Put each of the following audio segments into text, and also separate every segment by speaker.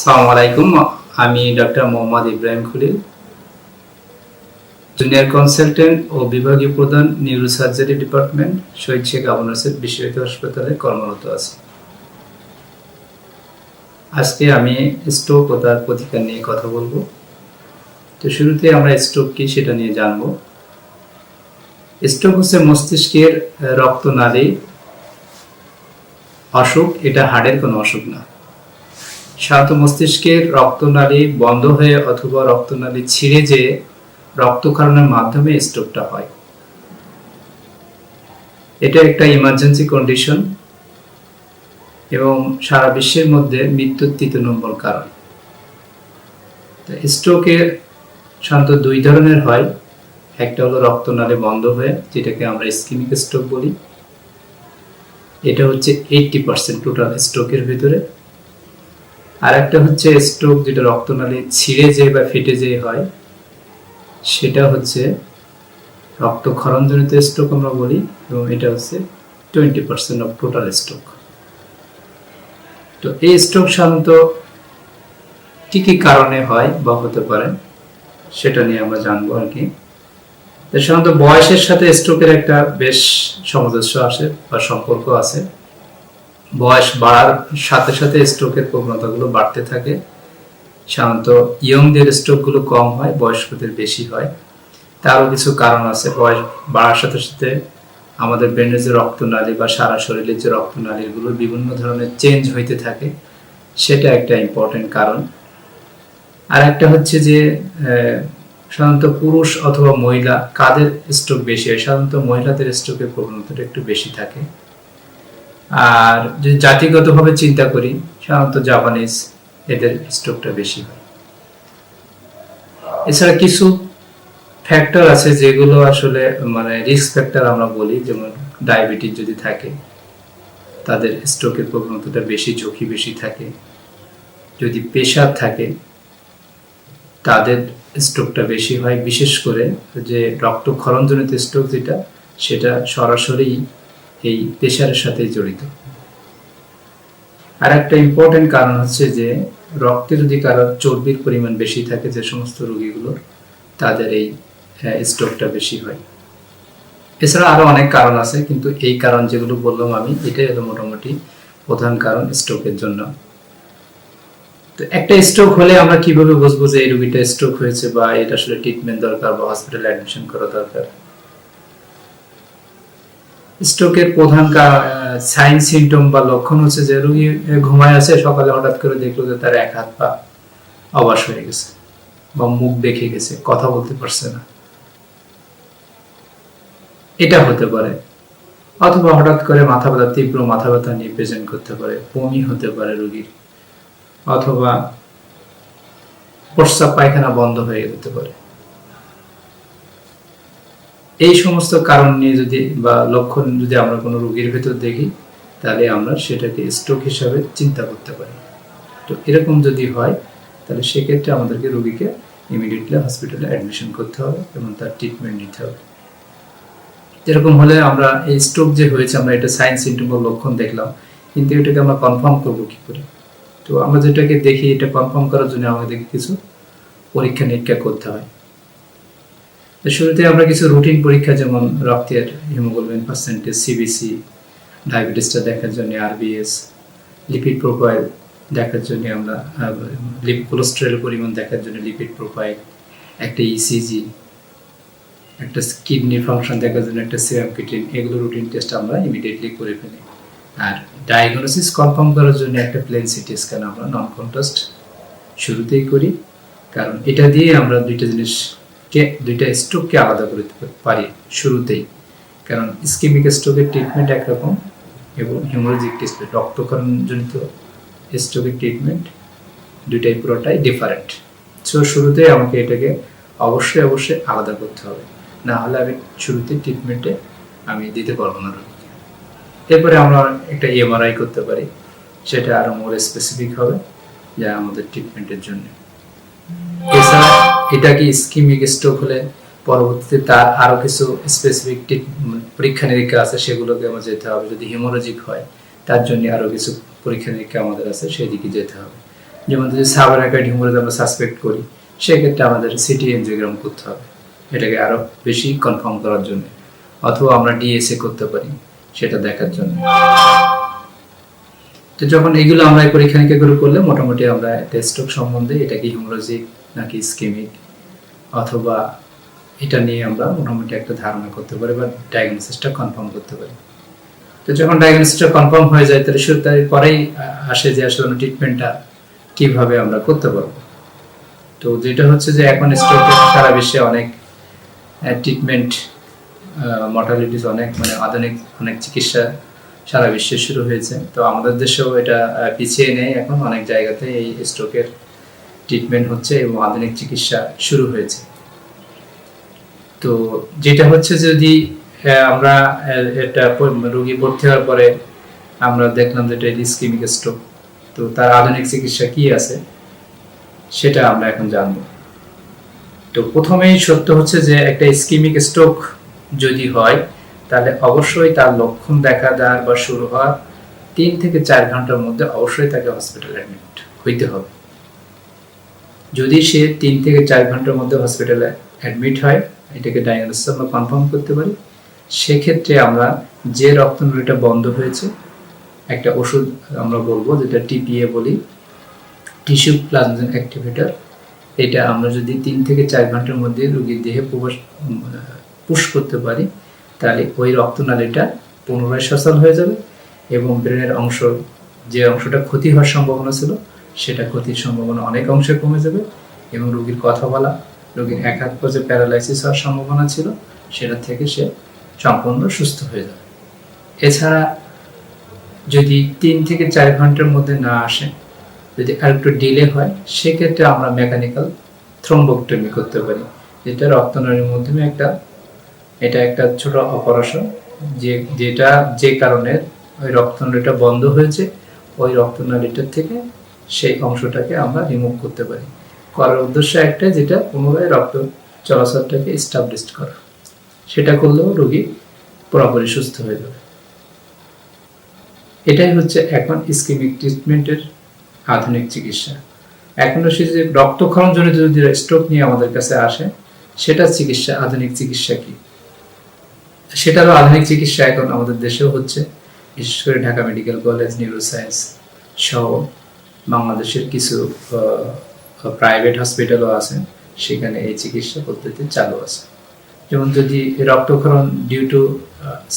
Speaker 1: সালাম আলাইকুম। আমি doctor Mohammad Ibrahim Khalil, junior consultant ও বিভাগীয় প্রধান নিউরোসার্জারি ডিপার্টমেন্ট, শহীদ শেখ আবু নাসের বিশ্ববিদ্যালয় হাসপাতালে কর্মরত আছি। আজকে আমি স্ট্রোক ও তার প্রতিকার নিয়ে কথা বলব। তো শুরুতে আমরা স্ট্রোক কি সেটা নিয়ে জানব। স্ট্রোক হচ্ছে মস্তিষ্কের রক্তনালী অসুখ, এটা হাড়ের কোনো অসুখ না। সাধারণত মস্তিষ্কের রক্তনালী বন্ধ হয়ে অথবা রক্তনালী ছিঁড়ে যে রক্তক্ষরণের মাধ্যমে স্ট্রোকটা হয়। এটা একটা ইমার্জেন্সি কন্ডিশন এবং সারা বিশ্বের মধ্যে মৃত্যুর তৃতীয় নম্বর কারণ। স্ট্রোকের সাধারণত দুই ধরনের হয়। একটা হলো রক্তনালী বন্ধ হয়ে, যেটাকে আমরা স্কিমিক স্ট্রোক বলি। এটা হচ্ছে এইটটি পার্সেন্ট টোটাল স্ট্রোকের ভিতরে। আর একটা হচ্ছে স্ট্রোক যেটা রক্তনালী ছিঁড়ে যে বা ফেটে যে হয়, সেটা হচ্ছে রক্তক্ষরণজনিত স্ট্রোক আমরা বলি এবং এটা হচ্ছে twenty percent of total stroke তো এই স্ট্রোক সাধারণত কী কী কারণে হয় বা হতে পারে সেটা নিয়ে আমরা জানব আর কি। সাধারণত বয়সের সাথে স্ট্রোকের একটা বেশ সামঞ্জস্য আসে বা সম্পর্ক আছে। বয়স বাড়ার সাথে সাথে স্ট্রোকের প্রবণতাগুলো বাড়তে থাকে। সাধারণত ইয়ংদের স্ট্রোকগুলো কম হয়, বয়স্কদের বেশি হয়। তারও কিছু কারণ আছে। বয়স বাড়ার সাথে সাথে আমাদের ব্রেনের যে রক্তনালী বা সারা শরীরের যে রক্তনালীগুলো বিভিন্ন ধরনের চেঞ্জ হইতে থাকে। সেটা একটা ইম্পর্টেন্ট কারণ। আর একটা হচ্ছে যে সাধারণত পুরুষ অথবা মহিলা কাদের স্ট্রোক বেশি হয়? সাধারণত মহিলাদের স্ট্রোকের প্রবণতাটা একটু বেশি থাকে। আর যদি জাতিগতভাবে চিন্তা করি, সাধারণত জাপানিজ এদের স্ট্রোকটা বেশি হয়। এছাড়া কিছু ফ্যাক্টর আছে যেগুলো আসলে মানে রিস্ক ফ্যাক্টর আমরা বলি, যেমন ডায়াবেটিস যদি থাকে, তাদের স্ট্রোকের প্রবণতাটা বেশি, ঝুঁকি বেশি থাকে। যদি প্রেশার থাকে, তাদের স্ট্রোকটা বেশি হয়। বিশেষ করে যে রক্তক্ষরণজনিত স্ট্রোক যেটা, সেটা সরাসরি এই প্রেশারের সাথে জড়িত। আর একটা ইম্পর্টেন্ট কারণ হচ্ছে যে, রক্তে যদি কারও চর্বির পরিমাণ বেশি থাকে যে সমস্ত রোগীগুলোর, তাদের এই স্ট্রোকটা বেশি হয়। এছাড়া আরও অনেক কারণ আছে, কিন্তু এই কারণ যেগুলো বললাম আমি, এটাই হলো মোটামুটি প্রধান কারণ স্ট্রোকের জন্য। তো একটা স্ট্রোক হলে আমরা কীভাবে বুঝব যে এই রোগীটা স্ট্রোক হয়েছে বা এটা আসলে ট্রিটমেন্ট দরকার বা হসপিটালে অ্যাডমিশন করা দরকার? স্ট্রোকের প্রধান সাইন সিমটম বা লক্ষণ হচ্ছে যে রোগী ঘুমায় আছে সকালে হঠাৎ করে দেখল যে তার এক হাত পা অবাস হয়ে গেছে বা মুখ দেখে গেছে, কথা বলতে পারছে না। এটা হতে পারে। অথবা হঠাৎ করে মাথা ব্যথা, তীব্র মাথা ব্যথা নিয়ে প্রেজেন্ট করতে পারে, বমি হতে পারে রোগীর। অথবা প্রস্রাব পায়খানা বন্ধ হয়ে যেতে পারে। এই সমস্ত কারণ নিয়ে যদি বা লক্ষণ যদি আমরা কোনো রোগীর ভেতর দেখি, তাহলে আমরা সেটাকে স্ট্রোক হিসাবে চিন্তা করতে পারি। তো এরকম যদি হয়, তাহলে সেক্ষেত্রে আমাদেরকে রোগীকে ইমিডিয়েটলি হসপিটালে অ্যাডমিশন করতে হবে এবং তার ট্রিটমেন্ট নিতে হবে। এরকম হলে আমরা এই স্ট্রোক যে হয়েছে, আমরা এটা সাইন সিমটম লক্ষণ দেখলাম, কিন্তু এটাকে আমরা কনফার্ম করব কি করে? তো আমরা যেটাকে দেখি, এটা কনফার্ম করার জন্য আমাদেরকে কিছু পরীক্ষা নিরীক্ষা করতে হয়। তো শুরুতে আমরা কিছু রুটিন পরীক্ষা, যেমন রক্তের হিমোগ্লোবিন পার্সেন্টেজ সিবিসি ডায়াবেটিসটা দেখার জন্য আরবিএস লিপিড প্রোফাইল দেখার জন্য আমরা লিপ কোলেস্টেরল পরিমাণ দেখার জন্য লিপিড প্রোফাইল একটা ইসিজি একটা কিডনি ফাংশন দেখার জন্য একটা সিরাম কিটিন এগুলো রুটিন টেস্ট আমরা ইমিডিয়েটলি করে ফেলি। আর ডায়াগনোসিস কনফার্ম করার জন্য একটা প্লেন সিটি স্ক্যান আমরা নন কন্টাস্ট শুরুতেই করি, কারণ এটা দিয়ে আমরা দুইটা জিনিসকে দুইটা স্ট্রোককে আলাদা করে দিতে পারি শুরুতেই। কারণ স্কিমিক স্ট্রোকের ট্রিটমেন্ট একরকম এবং হিমোলজিক ট্রিটমেন্ট রক্তক্ষরণজনিত স্ট্রোকের ট্রিটমেন্ট দুইটাই পুরোটাই ডিফারেন্ট সো শুরুতে আমাকে এটাকে অবশ্যই অবশ্যই আলাদা করতে হবে। না হলে আমি শুরুতে ট্রিটমেন্টে আমি দিতে পারব না। এরপরে আমরা একটা এমআরআই করতে পারি। সেটা আরও মোর স্পেসিফিক হবে যা আমাদের ট্রিটমেন্টের জন্য। এছাড়া এটা কি স্কিমিক স্ট্রোক হলে পরবর্তীতে তার আরও কিছু স্পেসিফিক পরীক্ষা নিরীক্ষা আছে, সেগুলোকে আমার যেতে হবে। যদি হিমোলজিক হয়, তার জন্য আরও কিছু পরীক্ষা নিরীক্ষা আমাদের আছে সেই দিকে যেতে হবে। যেমন যদি সাবারাকাইড হিমোরেজ আমরা সাসপেক্ট করি, সেক্ষেত্রে আমাদের সিটি এনজিওগ্রাম করতে হবে। এটাকে আরও বেশি কনফার্ম করার জন্য। অথবা আমরা ডিএসএ করতে পারি, সেটা দেখার জন্য। তো যখন এগুলো আমরা পরীক্ষা নিরীক্ষা করে করলে, মোটামুটি আমরা একটা স্ট্রোক সম্বন্ধে এটা কি হিমোলজিক নাকি স্কিমিক অথবা এটা নিয়ে আমরা মোটামুটি একটা ধারণা করতে পারি বা ডায়াগনোসিসটা কনফার্ম করতে পারি। তো যখন ডায়াগনোসিসটা কনফার্ম হয়ে যায়, তাহলে শুরু, তার পরেই আসে যে আসলে ট্রিটমেন্টটা কীভাবে আমরা করতে পারব। তো যেটা হচ্ছে যে এখন স্ট্রোকের সারা বিশ্বে অনেক ট্রিটমেন্ট মর্টালিটিস অনেক মানে আধুনিক অনেক চিকিৎসা সারা বিশ্বে শুরু হয়েছে। তো আমাদের দেশেও এটা পিছিয়ে নেই। এখন অনেক জায়গাতে এই স্ট্রোকের ট্রিটমেন্ট হচ্ছে এবং আধুনিক চিকিৎসা শুরু হয়েছে। তো যেটা হচ্ছে যদি আমরা এটা রোগী ভর্তি হওয়ার পরে আমরা দেখলাম যে এটা ইস্কিমিক স্ট্রোক তো তার আধুনিক চিকিৎসা কি আছে, সেটা আমরা এখন জানব। তো প্রথমেই সত্য হচ্ছে যে একটা ইস্কিমিক স্ট্রোক যদি হয়, তাহলে অবশ্যই তার লক্ষণ দেখা দেওয়ার বা শুরু হওয়ার তিন থেকে চার ঘণ্টার মধ্যে অবশ্যই তাকে হসপিটাল অ্যাডমিট হইতে হবে। যদি সে তিন থেকে চার ঘণ্টার মধ্যে হসপিটালে অ্যাডমিট হয়, এটাকে ডায়াগনোসিস আমরা কনফার্ম করতে পারি। সেক্ষেত্রে আমরা যে রক্তনলীটা বন্ধ হয়েছে, একটা ওষুধ আমরা বলব, যেটা টিপিএ বলি টিস্যু প্লাজমেশন অ্যাক্টিভেটর এটা আমরা যদি তিন থেকে চার ঘণ্টার মধ্যে রোগীর দেহে প্রবেশ পুশ করতে পারি, তাহলে ওই রক্তনালীটা পুনরায় সচল হয়ে যাবে এবং ব্রেনের অংশ, যে অংশটা ক্ষতি হওয়ার সম্ভাবনা ছিল সেটা ক্ষতির সম্ভাবনা অনেক অংশে কমে যাবে এবং রোগীর কথা বলা, রোগীর এক হাত পর্যায়ে প্যারালাইসিস হওয়ার সম্ভাবনা ছিল, সেটা থেকে সে সম্পূর্ণ সুস্থ হয়ে যাবে। এছাড়া যদি তিন থেকে চার ঘণ্টার মধ্যে না আসে, যদি আরেকটু ডিলে হয়, সেক্ষেত্রে আমরা মেকানিক্যাল থ্রম্বোক্টমি করতে পারি। যেটা রক্তনালীর মাধ্যমে একটা, এটা একটা ছোট অপারেশন যে, যেটা যে কারণে ওই রক্তনালীটা বন্ধ হয়েছে, ওই রক্তনালীটার থেকে সেই অংশটাকে আমরা রিমুভ করতে পারি। করার উদ্দেশ্য একটা যেটা পুনরায় রক্ত চলাচলটাকে এস্টাবলিশ করা। সেটা করলেও রোগী পুরোপুরি সুস্থ হয়ে যাবে। এটাই হচ্ছে এখন ইস্কিমিক ট্রিটমেন্টের আধুনিক চিকিৎসা। এখনও সে যে রক্তক্ষরণ জনিত যদি স্ট্রোক নিয়ে আমাদের কাছে আসে, সেটা চিকিৎসা, আধুনিক চিকিৎসা কি? সেটারও আধুনিক চিকিৎসা এখন আমাদের দেশেও হচ্ছে। বিশেষ করে ঢাকা মেডিকেল কলেজ নিউরোসায়েন্স সহ বাংলাদেশের কিছু প্রাইভেট হসপিটালও আছে, সেখানে এই চিকিৎসা পদ্ধতি চালু আছে। যেমন যদি রক্তক্ষরণ ডিউ টু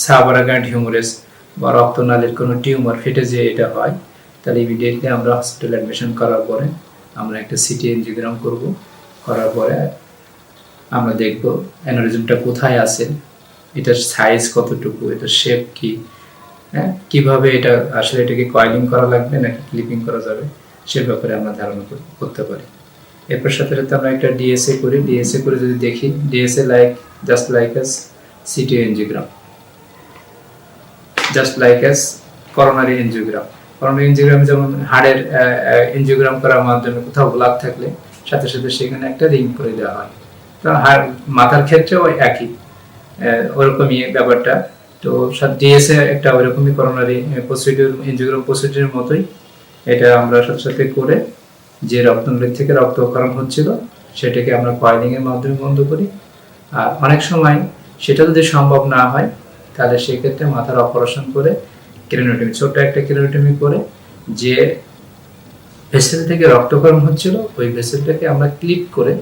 Speaker 1: সাবারাগান্ড হিউমারেস বা রক্তনালীর কোনো টিউমার ফেটে যে এটা হয়, তাহলে ইমিডিয়েটলি আমরা হসপিটাল অ্যাডমিশন করার পরে আমরা একটা সিটি এনজিওগ্রাম করব। করার পরে আমরা দেখব অ্যানোরিজমটা কোথায় আছে, এটার সাইজ কতটুকু, এটার শেপ কি হ্যাঁ কীভাবে এটা আসলে এটাকে কয়েলিং করা লাগবে নাকি ক্লিপিং করা যাবে, সে ব্যাপারে আমরা ধারণা করতে পারি। এরপর সাথে সাথে আমরা একটা ডিএসএ করি। ডিএসএ করে যদি দেখি DSA like just like as CT angiogram just like as coronary angiogram coronary angiogram যেমন হাড়ের এনজিওগ্রাম করার মাধ্যমে কোথাও ব্লাড থাকলে, সাথে সাথে সেখানে একটা রিং করে দেওয়া হয়। তো হাড়, মাথার ক্ষেত্রেও একই। ওরকমই ব্যাপারটা। তো সব ডিএসএ একটা ওইরকমই করোনারি প্রসিডিউর এনজিওগ্রাম প্রসিডিউর মতোই। এটা আমরা সাথে সাথে করে যে রক্তনলী থেকে রক্তকরণ হচ্ছিল, সেটাকে আমরা কয়েলিং এর মাধ্যমে বন্ধ করি। আর অনেক সময় সেটা যদি সম্ভব না হয়, তাহলে সেক্ষেত্রে মাথার অপারেশন করে ক্রেনোটমি ছোট্ট একটা ক্রেনোটমি করে যে ভেসেল থেকে রক্তকরণ হচ্ছিল, ওই ভেসেলটাকে আমরা ক্লিপ করে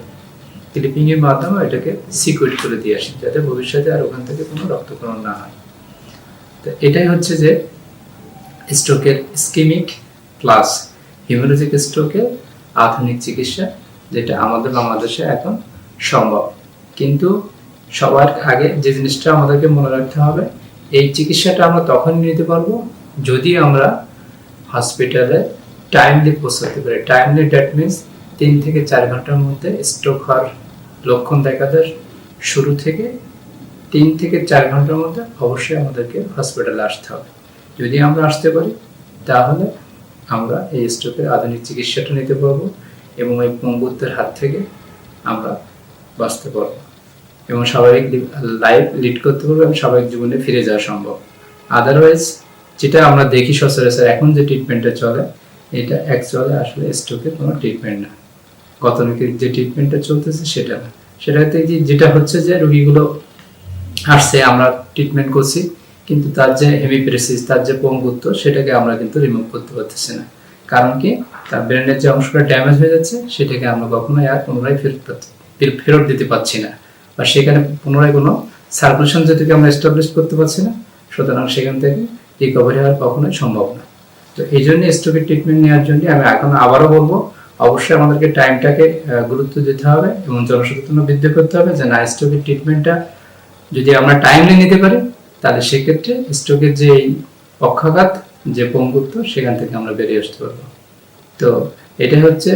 Speaker 1: ক্লিপিং এর মাধ্যমে এটাকে সিকুইট করে দিয়ে আসি, যাতে ভবিষ্যতে আর ওখান থেকে কোনো রক্তকরণ না হয়। তো এটাই হচ্ছে যে স্ট্রোকের স্কিমিক প্লাস হিমোলজিক স্ট্রোকের আধুনিক চিকিৎসা, যেটা আমাদের বাংলাদেশে এখন সম্ভব। কিন্তু সবার আগে যে জিনিসটা আমাদেরকে মনে রাখতে হবে, এই চিকিৎসাটা আমরা তখন নিতে পারব যদি আমরা হসপিটালে টাইমলি পৌঁছাতে পারি। টাইমলি দ্যাট মিনস তিন থেকে চার ঘণ্টার মধ্যে স্ট্রোক হওয়ার লক্ষণ দেখা যায় শুরু থেকে তিন থেকে চার ঘণ্টার মধ্যে অবশ্যই আমাদেরকে হসপিটালে আসতে হবে। যদি আমরা আসতে পারি, তাহলে আমরা এই স্ট্রোকের আধুনিক চিকিৎসাটা নিতে পারব এবং এই পঙ্গুত্বের হাত থেকে আমরা বাঁচতে পারব এবং স্বাভাবিক লাইফ লিড করতে পারব এবং স্বাভাবিক জীবনে ফিরে যাওয়া সম্ভব। আদারওয়াইজ যেটা আমরা দেখি সচরাচর এখন যে ট্রিটমেন্টটা চলে, এটা অ্যাকচুয়ালি আসলে স্ট্রোকের কোনো ট্রিটমেন্ট না। গতানুগতিক যে ট্রিটমেন্টটা চলতেছে সেটা না। সেটাতে যেটা হচ্ছে যে রোগীগুলো আসছে আমরা ট্রিটমেন্ট করছি, কিন্তু তার যে হেমিপ্রেসিস তার যে পঙ্গুত্ব, সেটাকে আমরা কিন্তু রিমুভ করতে পারতেছি না। কারণ কি? তার ব্রেনের যে অংশটা ড্যামেজ হয়ে যাচ্ছে, সেটাকে আমরা কখনোই আর পুনরায় ফেরত ফেরত দিতে পারছি না। বা সেখানে পুনরায় কোনো সার্কুলেশন যেটাকে আমরা এস্টাবলিশ করতে পারছি না, সুতরাং সেখান থেকে রিকভারি হওয়ার কখনোই সম্ভব না। তো এই জন্য স্ট্রোকের ট্রিটমেন্ট নেওয়ার জন্য আমি এখন আবারও বলব, অবশ্যই আমাদেরকে টাইমটাকে গুরুত্ব দিতে হবে এবং জনসচেতনতা বৃদ্ধি করতে হবে যে না স্ট্রোকের ট্রিটমেন্টটা যদি আমরা টাইমলি নিতে পারি, তাহলে সেক্ষেত্রে স্ট্রোকের যে পক্ষাঘাত, যে পঙ্গুত্ব, সেখান থেকে আমরা বেরিয়ে আসতে পারব। তো এটা হচ্ছে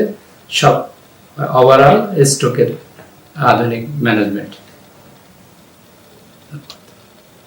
Speaker 1: সব ওভারঅল স্ট্রোকের আধুনিক ম্যানেজমেন্ট